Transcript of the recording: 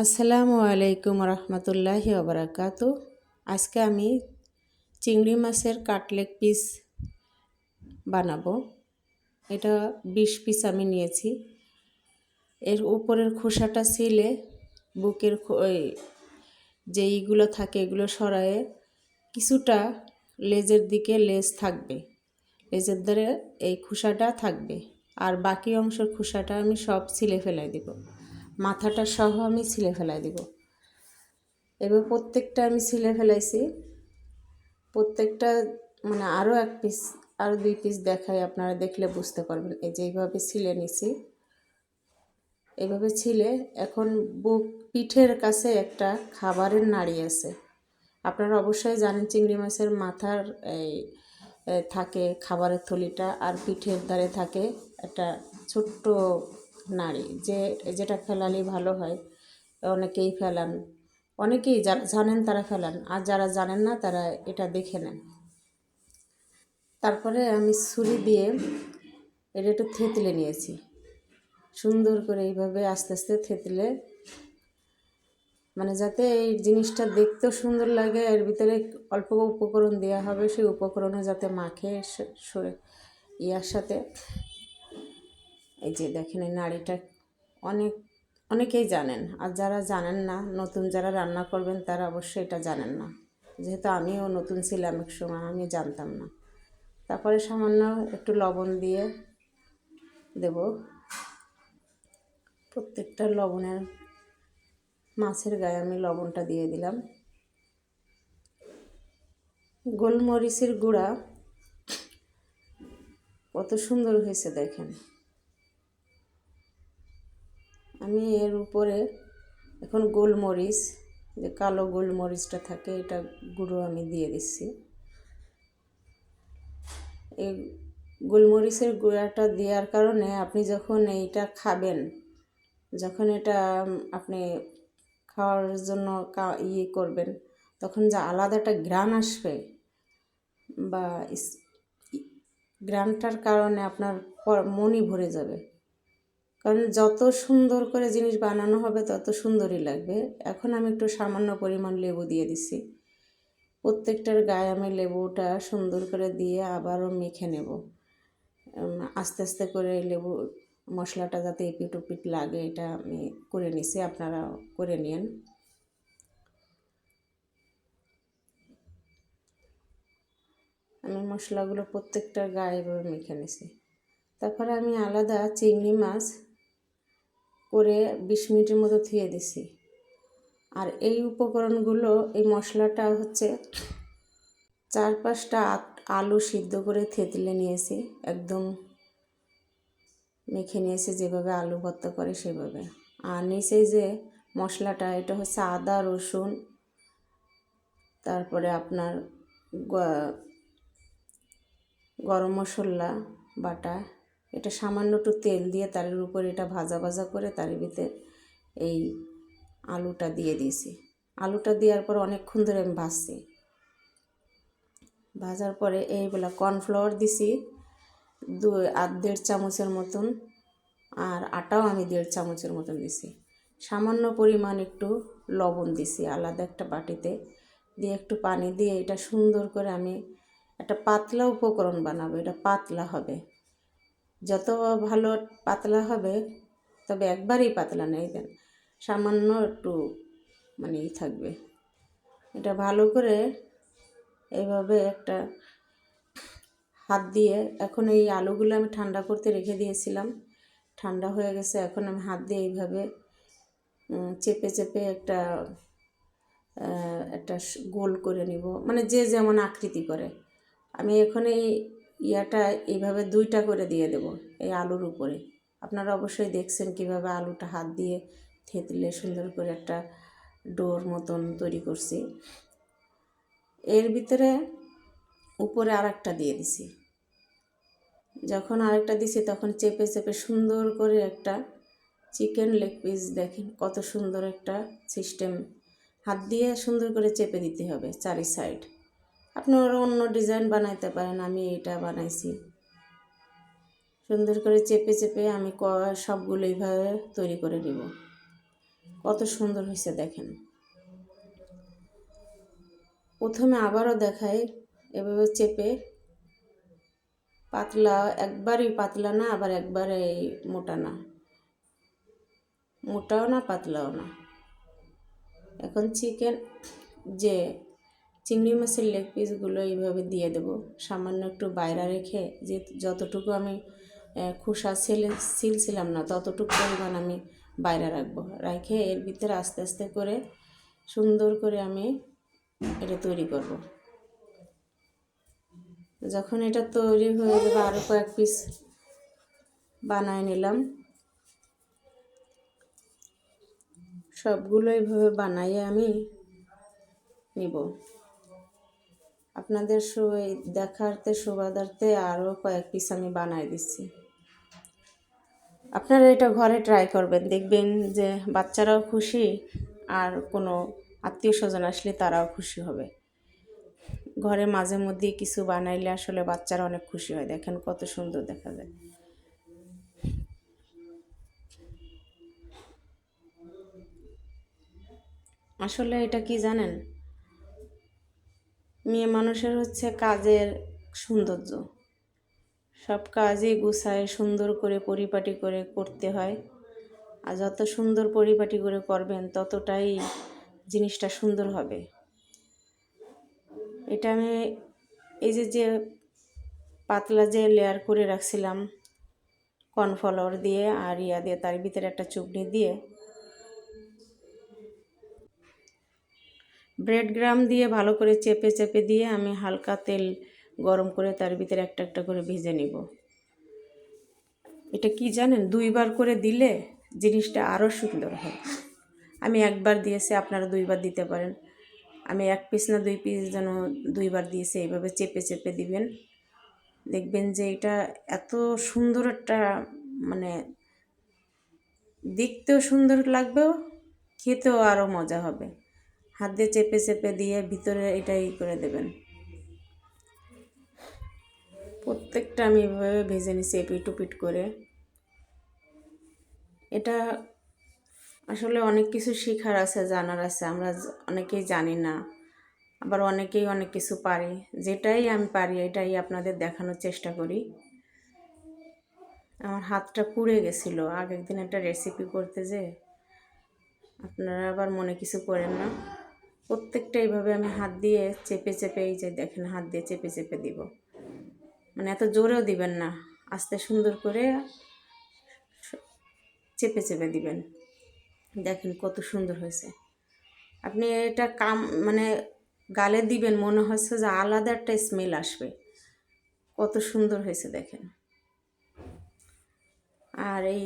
আসসালামু আলাইকুম রহমতুল্লাহি ওবরাকাত। আজকে আমি চিংড়ি মাছের কাটলেক পিস বানাবো। এটা বিশ পিস আমি নিয়েছি। এর উপরের খোসাটা ছিলে বুকের ওই যে এইগুলো থাকে এগুলো সরায়ে কিছুটা লেজের দিকে লেজ থাকবে। লেজের দ্বারে এই খোসাটা থাকবে। আর বাকি অংশের খোসাটা আমি সব ছিলে ফেলাই দিব। মাথাটা সহ আমি ছিলে ফেলাই দিব। এবার প্রত্যেকটা আমি ছিলে ফেলাইছি। প্রত্যেকটা মানে আরও এক পিস আরও দুই পিস দেখাই, আপনারা দেখলে বুঝতে পারবেন। এই যে এইভাবে ছিলে নিছি। এভাবে ছিলে, এখন বুক পিঠের কাছে একটা খাবারের নাড়ি আছে। আপনারা অবশ্যই জানেন চিংড়ি মাছের মাথার এই থাকে খাবারের থলিটা, আর পিঠের ধারে থাকে একটা ছোট্ট নারী যে, যেটা ফেলালে ভালো হয়, অনেকেই ফেলান। অনেকেই যারা জানেন তারা ফেলান, আর যারা জানেন না তারা এটা দেখে নেন। তারপরে আমি ছুরি দিয়ে এটা একটু থেতলে নিয়েছি। সুন্দর করে এইভাবে আস্তে আস্তে থেতলে মানে যাতে এই জিনিসটা দেখতেও সুন্দর লাগে, এর ভিতরে অল্প উপকরণ দেওয়া হবে, সেই উপকরণে যাতে মাখে ইয়ার সাথে। এই যে দেখেন এই নাড়িটা অনেক, অনেকেই জানেন, আর যারা জানেন না, নতুন যারা রান্না করবেন তারা অবশ্যই এটা জানেন না। যেহেতু আমিও নতুন ছিলাম এক সময় আমি জানতাম না। তারপরে সামান্য একটু লবণ দিয়ে দেব। প্রত্যেকটা লবণের মাছের গায়ে আমি লবণটা দিয়ে দিলাম। গোলমরিচের গুঁড়া কত সুন্দর হয়েছে দেখেন। আমি এর উপরে এখন গোলমরিচ, যে কালো গোলমরিচটা থাকে, এটা গুঁড়ো আমি দিয়ে দিচ্ছি। এই গোলমরিচের গুঁড়াটা দেওয়ার কারণে আপনি যখন এইটা খাবেন, যখন এটা আপনি খাওয়ার জন্য ইয়ে করবেন, তখন যে আলাদা একটা গ্রান আসবে বা গ্রানটার কারণে আপনার মনই ভরে যাবে। কারণ যত সুন্দর করে জিনিস বানানো হবে, তত সুন্দরই লাগবে। এখন আমি একটু সামান্য পরিমাণ লেবু দিয়ে দিছি। প্রত্যেকটার গায়ে আমি লেবুটা সুন্দর করে দিয়ে আবারও মেখে নেব। আস্তে আস্তে করে লেবু মশলাটা যাতে এপিট ওপিট লাগে, এটা আমি করে নিছি। আপনারা করে নিন আমি মশলাগুলো প্রত্যেকটার গায়ে এভাবে মেখে নিছি। তারপরে আমি আলাদা চিংড়ি মাছ করে বিশ মিনিটের মতো ধুয়ে দিছি। আর এই উপকরণগুলো, এই মশলাটা হচ্ছে চার পাঁচটা আলু সিদ্ধ করে থেতলে নিয়েছি, একদম মেখে নিয়েছি যেভাবে আলু ভর্তা করে সেভাবে। আর নিচে যে মশলাটা, এটা হচ্ছে আদা, রসুন, তারপরে আপনার গরম মশলা বাটা এটা সামান্য একটু তেল দিয়ে তার উপরে এটা ভাজা ভাজা করে তার ভিতরে এই আলুটা দিয়ে দিয়েছি। আলুটা দেওয়ার পর অনেকক্ষণ ধরে আমি ভাজছি। ভাজার পরে এইগুলা কর্নফ্লাওয়ার দিছি দু আর দেড় চামচের মতন, আর আটাও আমি দেড় চামচের মতন দিছি। সামান্য পরিমাণ একটু লবণ দিছি আলাদা একটা বাটিতে। দিয়ে একটু পানি দিয়ে এটা সুন্দর করে আমি একটা পাতলা উপকরণ বানাবো, এটা পাতলা হবে। যত ভালো পাতলা হবে, তবে একবারেই পাতলা নেই দেন। সামান্য একটু মানে থাকবে। এটা ভালো করে এইভাবে একটা হাত দিয়ে এখন এই আলুগুলো আমি ঠান্ডা করতে রেখে দিয়েছিলাম। ঠান্ডা হয়ে গেছে, এখন আমি হাত দিয়ে এইভাবে চেপে চেপে একটা একটা গোল করে নিব। মানে যে যেমন আকৃতি করে। আমি এখন এই ইয়াটা এইভাবে দুইটা করে দিয়ে দেব এই আলুর উপরে। আপনারা অবশ্যই দেখছেন কীভাবে আলুটা হাত দিয়ে থেতলে সুন্দর করে একটা ডোর মতন তৈরি করছি। এর ভিতরে উপরে আর একটা দিয়ে দিছি। যখন আরেকটা দিছি তখন চেপে চেপে সুন্দর করে একটা চিকেন লেগ পিস দেখেন কত সুন্দর একটা সিস্টেম। হাত দিয়ে সুন্দর করে চেপে দিতে হবে চারি সাইড। আপনারা অন্য ডিজাইন বানাইতে পারেন, আমি এটা বানাইছি। সুন্দর করে চেপে চেপে আমি ক, সবগুলো এইভাবে তৈরি করে নিব। কত সুন্দর হয়েছে দেখেন। প্রথমে আবারও দেখাই, এভাবে চেপে। পাতলা, একবারই পাতলা না, আবার একবারে মোটা না। মোটাও না, পাতলাও না। এখন চিকেন যে চিংড়ি মাছের লেগ পিসগুলো এইভাবে দিয়ে দেব। সামান্য একটু বাইরে রেখে যে যতটুকু আমি খোসা ছেলে, ছিলছিলাম না, ততটুকু পরিমাণ আমি বাইরে রাখব। রেখে এর ভিতরে আস্তে আস্তে করে সুন্দর করে আমি এটা তৈরি করব। যখন এটা তৈরি হয়ে যাবে আরও কয়েক পিস বানায় নিলাম। সবগুলো এইভাবে বানাইয়ে আমি নিব। আপনাদের সবাই দেখারতে সুবাদার্থে আরও কয়েক পিস আমি বানাই দিচ্ছি। আপনারা এটা ঘরে ট্রাই করবেন, দেখবেন যে বাচ্চারাও খুশি আর কোনো আত্মীয় স্বজন আসলে তারাও খুশি হবে। ঘরে মাঝে মধ্যে কিছু বানাইলে আসলে বাচ্চারা অনেক খুশি হয়, দেখেন কত সুন্দর দেখা যায়। আসলে এটা কি জানেন? মেয়ে মানুষের হচ্ছে কাজের সৌন্দর্য। সব কাজই গুছায়, সুন্দর করে পরিপাটি করে করতে হয়। আর যত সুন্দর পরিপাটি করে করবেন, ততটাই জিনিসটা সুন্দর হবে। এটা আমি এই যে যে পাতলা যে লেয়ার করে রাখছিলাম কর্নফ্লাওয়ার দিয়ে আর ইয়া দিয়ে, তার ভিতরে একটা চুবনি দিয়ে ব্রেড গ্রাম দিয়ে ভালো করে চেপে চেপে দিয়ে আমি হালকা তেল গরম করে তার ভিতরে একটা একটা করে ভেজে নিব। এটা কি জানেন? দুইবার করে দিলে জিনিসটা আরও সুন্দর হয়। আমি একবার দিয়েছি, আপনারা দুইবার দিতে পারেন। আমি এক পিস না দুই পিস যেন দুইবার দিয়েছি, এইভাবে চেপে চেপে দিবেন। দেখবেন যে এটা এত সুন্দর একটা মানে দেখতেও সুন্দর লাগবেও, খেতেও আরও মজা হবে। হাত দিয়ে চেপে চেপে দিয়ে ভিতরে এটাই করে দেবেন। প্রত্যেকটা আমি এভাবে ভেজে নিছি এপিট উপিট করে। এটা আসলে অনেক কিছু শেখার আছে, জানার আছে, আমরা অনেকেই জানি না। আবার অনেকেই অনেক কিছু পারি। যেটাই আমি পারি, এটাই আপনাদের দেখানোর চেষ্টা করি। আমার হাতটা পুড়ে গেছিল। আগের দিন একটা রেসিপি করতে যে আপনারা আবার মনে কিছু করেন না। প্রত্যেকটা এইভাবে আমি হাত দিয়ে চেপে চেপে এই যে দেখেন, হাত দিয়ে চেপে চেপে দিব। মানে এত জোরেও দিবেন না, আস্তে সুন্দর করে চেপে চেপে দিবেন। দেখেন কত সুন্দর হয়েছে। আপনি এটা কাম মানে গালে দিবেন, মনে হচ্ছে যে আলাদা একটা স্মেল আসবে। কত সুন্দর হয়েছে দেখেন। আর এই